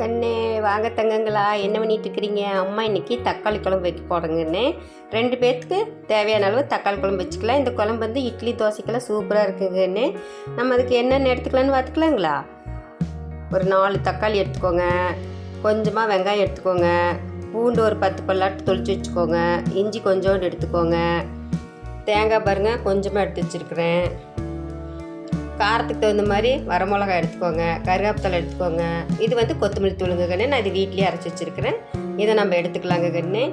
கண்ணே வாங்க தங்கங்களா என்ன பண்ணிட்டு இருக்கிறீங்க அம்மா இன்னைக்கு தக்காளி குழம்பு வைக்க போடுங்கன்னு ரெண்டு பேர்த்துக்கு தேவையான அளவு தக்காளி குழம்பு வச்சுக்கலாம். இந்த குழம்பு வந்து இட்லி தோசைக்கெல்லாம் சூப்பராக இருக்குங்கன்னு நம்ம அதுக்கு என்னென்ன எடுத்துக்கலான்னு பார்த்துக்கலாங்களா? ஒரு நாலு தக்காளி எடுத்துக்கோங்க. கொஞ்சமாக வெங்காயம் எடுத்துக்கோங்க. பூண்டு ஒரு பத்து பல்லாட்டு தொளிச்சு வச்சுக்கோங்க. இஞ்சி கொஞ்சோண்டு எடுத்துக்கோங்க. தேங்காய் பாருங்கள் கொஞ்சமாக எடுத்து வச்சுருக்குறேன். காரத்துக்கு தகுந்த மாதிரி வரமிளகாய் எடுத்துக்கோங்க கருவேப்பிலை எடுத்துக்கோங்க. இது வந்து கொத்தமல்லி தூளுங்க கண்ணு. நான் இது வீட்லேயே அரைச்சி வச்சுருக்கிறேன். இதை நம்ம எடுத்துக்கலாங்க கண்ணு.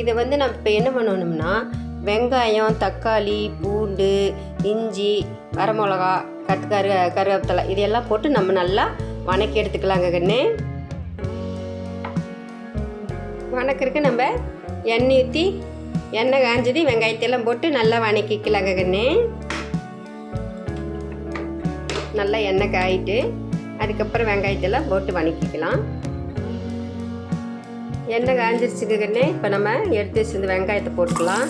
இதை வந்து நம்ம இப்போ என்ன பண்ணணும்னா வெங்காயம் தக்காளி பூண்டு இஞ்சி வரமிளகா கத்து கரு கருவேப்பிலை இதெல்லாம் போட்டு நம்ம நல்லா வணக்கி எடுத்துக்கலாங்க கண்ணு. வணக்கிறதுக்கு நம்ம எண்ணெய் ஊற்றி எண்ணெய் காஞ்சது வெங்காயத்தையெல்லாம் போட்டு நல்லா வணக்கிக்கலாங்க கண்ணு. நல்லா எண்ணெய் காயிட்டு அதுக்கப்புறம் வெங்காயத்தெல்லாம் போட்டு வணக்கிக்கலாம். எண்ணெய் காய்ஞ்சிருச்சுக்கன்னே இப்போ நம்ம எடுத்து வச்சிருந்த வெங்காயத்தை போட்டுக்கலாம்.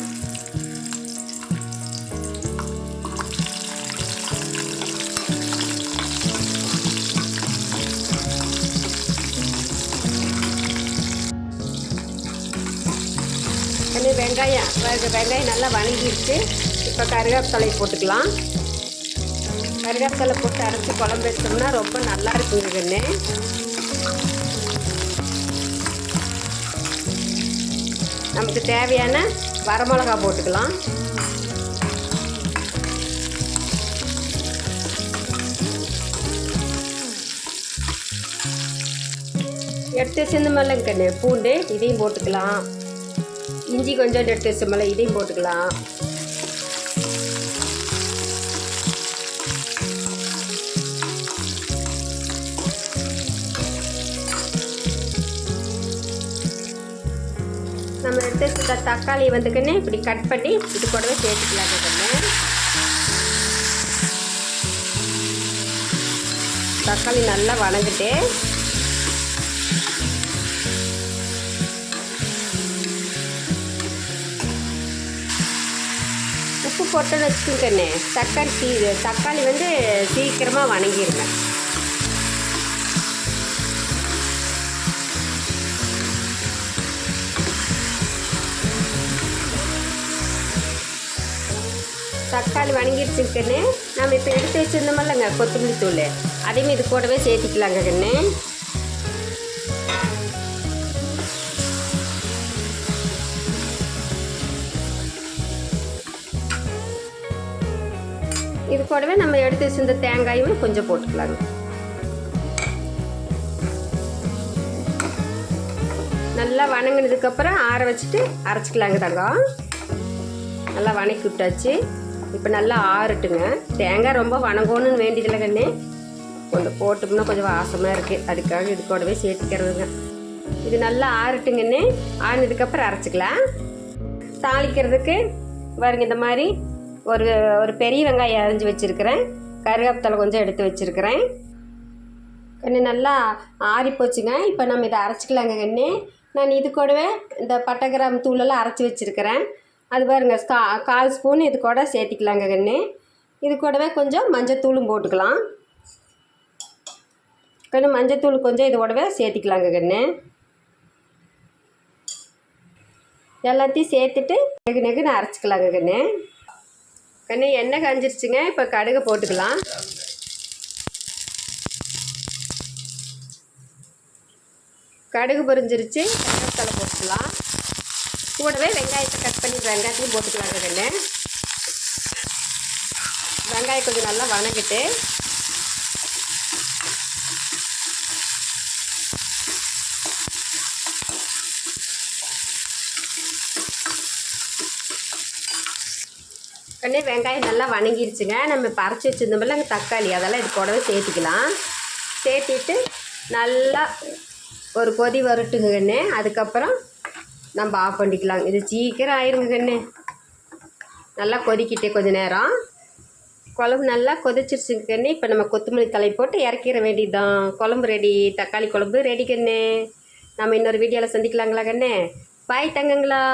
வெங்காயம் வெங்காயம் நல்லா வணங்கிடுச்சு இப்போ கருவேப்பிலை போட்டுக்கலாம். கருவேப்பிலை போட்டு அரைச்சி குழம்பு வச்சோம்னா ரொம்ப நல்லா இருக்குங்க கண்ணு. நமக்கு தேவையான வரமிளகா போட்டுக்கலாம். எடுத்து வச்சிருந்தோம்ல கண்ணு பூண்டு இதையும் போட்டுக்கலாம். இஞ்சி கொஞ்சம் எடுத்து வச்சோம்ல இதையும் போட்டுக்கலாம். எடுத்து தக்காளி வந்துக்குன்னு இப்படி கட் பண்ணி இது கூடவே சேர்த்துக்கலாம் தக்காளி நல்லா வணங்கிட்டு உப்பு போட்டோன்னு வச்சுக்கண்ணே தக்காளி சீ தக்காளி வந்து சீக்கிரமாக வணங்கிடுங்க தக்காளி வணங்கிடுச்சுங்க கண்ணு. நம்ம இப்போ எடுத்து வச்சுருந்தோமில்லங்க கொத்தமல்லி தூள். அதையும் இது கூடவே சேர்த்திக்கலாங்க கண்ணு. இது கூடவே நம்ம எடுத்து வச்சிருந்த தேங்காயும் கொஞ்சம் போட்டுக்கலாங்க. நல்லா வணங்கினதுக்கப்புறம் ஆற வச்சுட்டு அரைச்சிக்கலாங்க தங்கம். நல்லா வணக்கி விட்டாச்சு. இப்போ நல்லா ஆறட்டுங்க. தேங்காய் ரொம்ப வணங்கணும்னு வேண்டியதில்லை கண்ணே. கொஞ்சம் போட்டோம்னா கொஞ்சம் வாசமாக இருக்குது அதுக்காக இது கூடவே சேர்த்துக்கிறதுங்க. இது நல்லா ஆறட்டுங்கண்ணே ஆறினதுக்கப்புறம் அரைச்சிக்கலாம். தாளிக்கிறதுக்கு பாருங்க இந்த மாதிரி ஒரு ஒரு பெரிய வெங்காயம் அரைஞ்சி வச்சுருக்கிறேன். கருவேப்பிலை கொஞ்சம் எடுத்து வச்சுருக்கிறேன். கண்ணு நல்லா ஆறி போச்சுங்க. இப்போ நம்ம இதை அரைச்சிக்கலாங்க கண்ணு. நான் இது கூடவே இந்த பட்டை கிராம் தூளெல்லாம் அரைச்சி வச்சுருக்கிறேன். அது பாருங்க கா கால் ஸ்பூன் இது கூட சேர்த்திக்கலாங்க கண்ணு. இது கூடவே கொஞ்சம் மஞ்சத்தூளும் போட்டுக்கலாம். கண்ணு மஞ்சத்தூள் கொஞ்சம் இது கூடவே சேர்த்திக்கலாங்க கண்ணு. எல்லாத்தையும் சேர்த்துட்டு நெகு நெகுன்னு அரைச்சிக்கலாங்க கண்ணு. கண்ணு எண்ணெய் காஞ்சிருச்சுங்க இப்போ கடுகு போட்டுக்கலாம். கடுகு பொரிஞ்சிருச்சு கருவேப்பிலை போட்டுக்கலாம். கூடவே வெங்காயத்தை கட் பண்ணி வெங்காயத்தையும் போட்டுக்கலாங்க கண்ணு வெங்காயம் கொஞ்சம் நல்லா வணங்கிட்டு கண்ணே வெங்காயம் நல்லா வணங்கிருச்சுங்க. நம்ம இப்போ வச்சுருந்தோம்ல அங்கே தக்காளி அதெல்லாம் இது கூடவே சேர்த்துக்கலாம். சேர்த்திட்டு நல்லா ஒரு கொதி வரட்டுங்க கண்ணு. அதுக்கப்புறம் நம்ம ஆஃப் பண்ணிக்கலாம். இது சீக்கிரம் ஆயிருங்க கண்ணு. நல்லா கொதிக்கிட்டே கொஞ்ச நேரம். குழம்பு நல்லா கொதிச்சிருச்சுங்க கண்ணு. இப்போ நம்ம கொத்தமல்லி தலை போட்டு இறக்கிற வேண்டியதுதான். குழம்பு ரெடி தக்காளி குழம்பு ரெடி கண்ணு. நம்ம இன்னொரு வீடியோவில் சந்திக்கலாங்களா கண்ணு? பாய் தங்கங்களா.